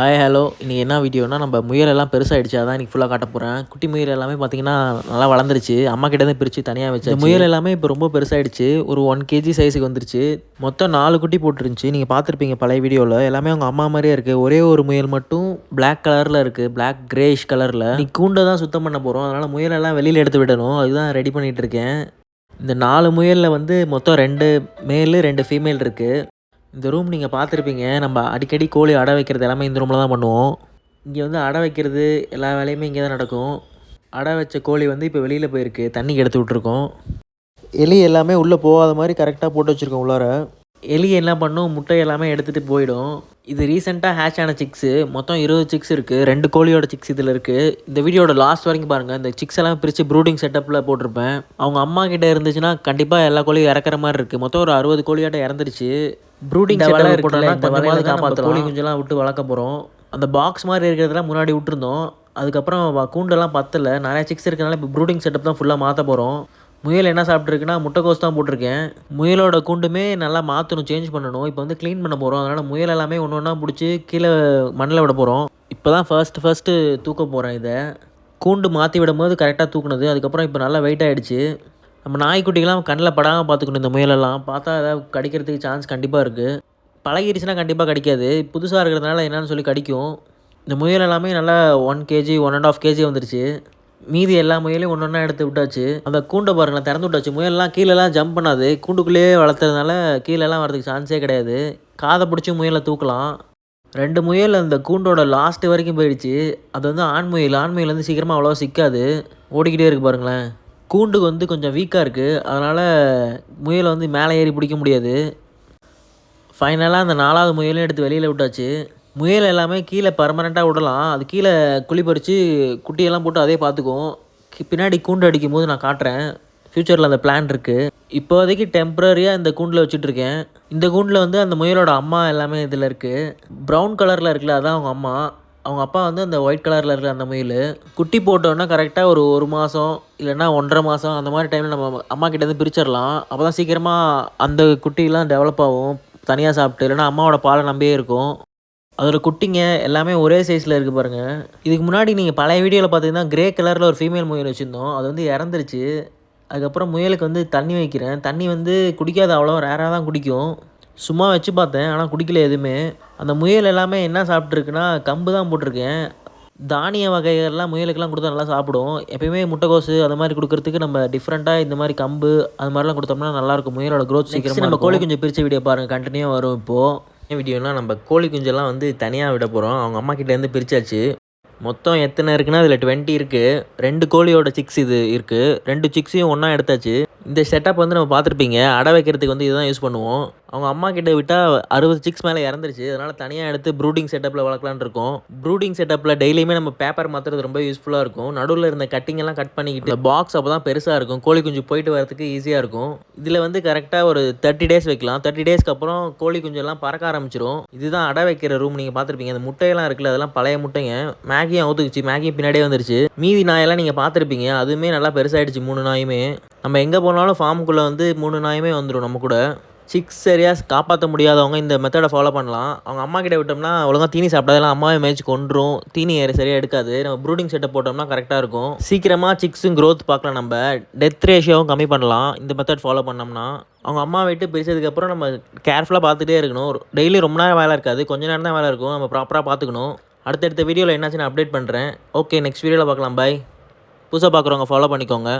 Hi hello இன்றைக்கி என்ன வீடியோனா நம்ம முயல் எல்லாம் பெருசாகிடுச்சு அதான் இன்றைக்கி ஃபுல்லாக காட்ட போகிறேன் குட்டி முயல் எல்லாமே பார்த்தீங்கன்னா நல்லா வளர்ந்துருச்சு. அம்மா கிட்டேருந்து பிரித்து தனியாக வச்சு முயல் எல்லாமே இப்போ ரொம்ப பெருசாகிடுச்சு ஒரு ஒன் கேஜி சைஸுக்கு வந்துருச்சு. மொத்தம் நாலு குட்டி போட்டுருந்துச்சு. நீங்கள் பார்த்துருப்பீங்க பழைய வீடியோவில் எல்லாமே அவங்க அம்மா மாதிரியே இருக்குது ஒரே ஒரு முயல் மட்டும் Black கலரில் இருக்குது Black கிரேஷ் கலரில் நீ கூண்டை தான் சுத்தம் பண்ண போகிறோம் அதனால் முயலெல்லாம் வெளியில் எடுத்து விடணும். அதுதான் ரெடி பண்ணிகிட்டு இருக்கேன். இந்த நாலு முயலில் வந்து மொத்தம் ரெண்டு மேலு ரெண்டு ஃபீமேல் இருக்குது இந்த ரூம் நீங்கள் பார்த்துருப்பீங்க. நம்ம அடிக்கடி கோழி அடை வைக்கிறது எல்லாமே இந்த ரூமில் தான் பண்ணுவோம். இங்கே வந்து அடை வைக்கிறது எல்லா வேலையுமே இங்கே தான் நடக்கும். அடை வச்ச கோழி வந்து இப்போ வெளியில் போயிருக்கு. தண்ணிக்கு எடுத்து விட்ருக்கோம் எலி எல்லாமே உள்ளே போகாத மாதிரி கரெக்டாக போட்டு வச்சுருக்கோம் உள்ளார. எலி என்ன பண்ணும் முட்டை எல்லாமே எடுத்துகிட்டு போயிடும். இது ரீசெண்டாக ஹேட்ச் ஆன சிக்ஸு மொத்தம் இருபது சிக்ஸ் இருக்குது ரெண்டு கோழியோட சிக்ஸ் இதில் இருக்குது இந்த வீடியோட லாஸ்ட் வரைக்கும் பாருங்கள் இந்த சிக்ஸ் எல்லாம் பிரித்து ப்ரூடிங் செட்டப்பில் போட்டிருப்பேன். அவங்க அம்மா கிட்ட இருந்துச்சுன்னா கண்டிப்பாக எல்லா கோழியும் இறக்குற மாதிரி இருக்குது மொத்தம் ஒரு அறுபது கோழியாட்ட இறந்துருச்சு. ப்ரூடிங் செட்டப் காப்பாற்றலாம் கோழி குஞ்செல்லாம் விட்டு வளர்க்க போகிறோம் அந்த பாக்ஸ் மாதிரி இருக்கிறதெல்லாம் முன்னாடி விட்டுருந்தோம். அதுக்கப்புறம் கூண்டெல்லாம் பத்தல. நிறைய சிக்ஸ் இருக்கனால இப்போ ப்ரூடிங் செட்டப் தான் ஃபுல்லாக மாற்ற போகிறோம் முயல் என்ன சாப்பிட்ருக்குன்னா முட்டைக்கோஸ் தான் போட்டிருக்கேன். முயலோட கூண்டுமே நல்லா மாற்றணும் சேஞ்ச் பண்ணணும். இப்போ வந்து க்ளீன் பண்ண போகிறோம் அதனால் முயல் எல்லாமே ஒன்று ஒன்றா பிடிச்சி கீழே மண்ணில் விட போகிறோம் இப்போ தான் ஃபர்ஸ்ட் ஃபர்ஸ்ட்டு தூக்க போகிறேன் இதை. கூண்டு மாற்றி விடும்போது கரெக்டாக தூக்குனது. அதுக்கப்புறம் இப்போ நல்லா வெயிட் ஆகிடுச்சு நம்ம நாய்க்குட்டிகளாம் கண்ணில் படாமல் பார்த்துக்கணும் இந்த முயலெல்லாம். பார்த்தா ஏதாவது கடிக்கிறதுக்கு சான்ஸ் கண்டிப்பாக இருக்குது பழகிடுச்சுன்னா கண்டிப்பாக கடிக்காது. புதுசாக இருக்கிறதுனால என்னன்னு சொல்லி கடிக்கும். இந்த முயல் எல்லாமே நல்லா one KG one and half KG வந்துருச்சு. மீதி எல்லா முயலையும் ஒன்று ஒன்றா எடுத்து விட்டாச்சு. அந்த கூண்டை பாருங்கள் திறந்து விட்டாச்சு. முயலெல்லாம் கீழெல்லாம் ஜம்ப் பண்ணாது. கூண்டுக்குள்ளேயே வளர்த்ததுனால கீழெல்லாம் வரதுக்கு சான்ஸே கிடையாது. காதை பிடிச்சி முயலை தூக்கலாம். ரெண்டு முயல் அந்த கூண்டோட லாஸ்ட் வரைக்கும் போயிடுச்சு. அது வந்து ஆண் முயல். ஆண் முயல் வந்து சீக்கிரமாக அவ்வளோவா சிக்காது. ஓடிக்கிட்டே இருக்கு பாருங்களேன். கூண்டுக்கு வந்து கொஞ்சம் வீக்காக இருக்குது அதனால் முயலை வந்து மேலே ஏறி பிடிக்க முடியாது. ஃபைனலாக அந்த நாலாவது முயலையும் எடுத்து வெளியில் விட்டாச்சு. முயல் எல்லாமே கீழே பர்மனெண்ட்டாக விடலாம். அது கீழே குழி பறித்து குட்டியெல்லாம் போட்டு அதே பார்த்துக்கும் பின்னாடி கூண்டு அடிக்கும் போது நான் காட்டுறேன். ஃப்யூச்சரில் அந்த பிளான் இருக்குது இப்போதைக்கு டெம்ப்ரரியாக இந்த கூண்டில் வச்சுட்ருக்கேன் இந்த கூண்டில் வந்து அந்த முயலோட அம்மா எல்லாமே இதில் இருக்குது ப்ரௌன் கலரில் இருக்குல்ல அதான் அவங்க அம்மா. அவங்க அப்பா வந்து அந்த ஒயிட் கலரில் இருக்கிற அந்த முயல். குட்டி போட்டோன்னா கரெக்டாக ஒரு ஒரு மாதம் இல்லைன்னா ஒன்றரை மாதம் அந்த மாதிரி டைமில் நம்ம அம்மா கிட்டேருந்து பிரிச்சிடலாம். அப்போ தான் சீக்கிரமாக அந்த குட்டிலாம் டெவலப் ஆகும். தனியாக சாப்பிட்டு இல்லைனா அம்மாவோட பாலை நம்பியே இருக்கும். அதோட குட்டிங்க எல்லாமே ஒரே சைஸில் இருக்குது பாருங்கள் இதுக்கு முன்னாடி நீங்கள் பழைய வீடியோவில் பார்த்தீங்கன்னா கிரே கலரில் ஒரு ஃபீமேல் முயல் வச்சுருந்தோம். அது வந்து இறந்துருச்சு. அதுக்கப்புறம் முயலுக்கு வந்து தண்ணி வைக்கிறேன். தண்ணி வந்து குடிக்காத அவ்வளோ ரேராக தான் குடிக்கும். சும்மா வச்சு பார்த்தேன் ஆனால் குடிக்கல எதுவுமே. அந்த முயல் எல்லாமே என்ன சாப்பிட்ருக்குன்னா கம்பு தான் போட்டிருக்கேன். தானிய வகைகள்லாம் முயலுக்கெல்லாம் கொடுத்தா நல்லா சாப்பிடும். எப்பயுமே முட்டைக்கோசு அது மாதிரி கொடுக்கறதுக்கு நம்ம டிஃப்ரெண்ட்டாக இந்த மாதிரி கம்பு அது மாதிரிலாம் கொடுத்தோம்னா நல்லாயிருக்கும் முயலோட க்ரோத் சீக்கிரம் நம்ம கோழி குஞ்சு பிரித்த வீடியோ பாருங்கள் கண்டினியூ வரும் இப்போது வீடியோலாம் நம்ம கோழி குஞ்செல்லாம் வந்து தனியாக விட போகிறோம் அவங்க அம்மா கிட்டேருந்து பிரித்தாச்சு மொத்தம் எத்தனை இருக்குன்னா அதில் டுவெண்ட்டி இருக்குது ரெண்டு கோழியோட சிக்ஸ் இது இருக்குது ரெண்டு சிக்ஸையும் ஒன்றா எடுத்தாச்சு. இந்த செட்டப் வந்து நம்ம பார்த்துருப்பீங்க. அடை வைக்கிறதுக்கு வந்து இதுதான் யூஸ் பண்ணுவோம். அவங்க அம்மா கிட்ட விட்டால் அறுபது சிக்ஸ் மேலே இறந்துருச்சு. அதனால் தனியாக எடுத்து ப்ரூடிங் செட்டப்பில் வளர்க்கலான் இருக்கோம். ப்ரூடிங் செட்டப்பில் டெய்லியுமே நம்ம பேப்பர் மாற்றுறது ரொம்ப யூஸ்ஃபுல்லாக இருக்கும். நடுவில் இருந்த கட்டிங் எல்லாம் கட் பண்ணிக்கிட்டு பாக்ஸ் அப்போ தான் பெருசாக இருக்கும். கோழி குஞ்சு போயிட்டு வரதுக்கு ஈஸியாக இருக்கும். இதில் வந்து கரெக்டாக ஒரு தேர்ட்டி டேஸ் வைக்கலாம். தேர்ட்டி டேஸ்க்கு அப்புறம் கோழி குஞ்செல்லாம் பறக்க ஆரம்பிச்சிடும் இதுதான் அடை வைக்கிற ரூம் நீங்கள் பார்த்துருப்பீங்க. அந்த முட்டையெல்லாம் இருக்குல்ல அதெல்லாம் பழைய முட்டைங்க. மேகியும் அவுத்துக்குச்சு. மேகியும் பின்னாடியே வந்துருச்சு. மீதி நாயெல்லாம் நீங்கள் பார்த்துருப்பீங்க. அதுவுமே நல்லா பெருசாயிடுச்சு மூணு நாயுமே. நம்ம எங்கே போனாலும் ஃபார்முக்குள்ளே வந்து மூணு நாயுமே வந்துடும் நம்ம கூட. சிக்ஸ் சரியாக காப்பாற்ற முடியாதவங்க இந்த மெத்தடை ஃபாலோ பண்ணலாம். அவங்க அம்மா கிட்ட விட்டோம்னா ஒழுங்காக தீனி சாப்பிட்டதெல்லாம் அம்மாவே மேய்ச்சி கொண்டுரும் தீனி ஏற சரியாக எடுக்காது. நம்ம ப்ரூடிங் செட்டை போட்டோம்னா கரெக்டாக இருக்கும். சீக்கிரமாக சிக்ஸும் க்ரோத் பார்க்கலாம் நம்ம. டெத் ரேஷியோவும் கம்மி பண்ணலாம். இந்த மெத்தட் ஃபாலோ பண்ணோம்னா அவங்க அம்மா விட்டு பிரிச்சதுக்கப்புறம் நம்ம கேர்ஃபுல்லாக பார்த்துட்டே இருக்கணும். டெய்லி ரொம்ப நேரம் வேலை இருக்காது. கொஞ்ச நேரம் தான் வேலை இருக்கும். நம்ம ப்ராப்பராக பார்த்துக்கணும். அடுத்தடுத்த வீடியோவில் என்னாச்சுன்னு அப்டேட் பண்ணுறேன் ஓகே நெக்ஸ்ட் வீடியோவில் பார்க்கலாம். பை புதுசாக பார்க்குறவங்க ஃபாலோ பண்ணிக்கோங்க.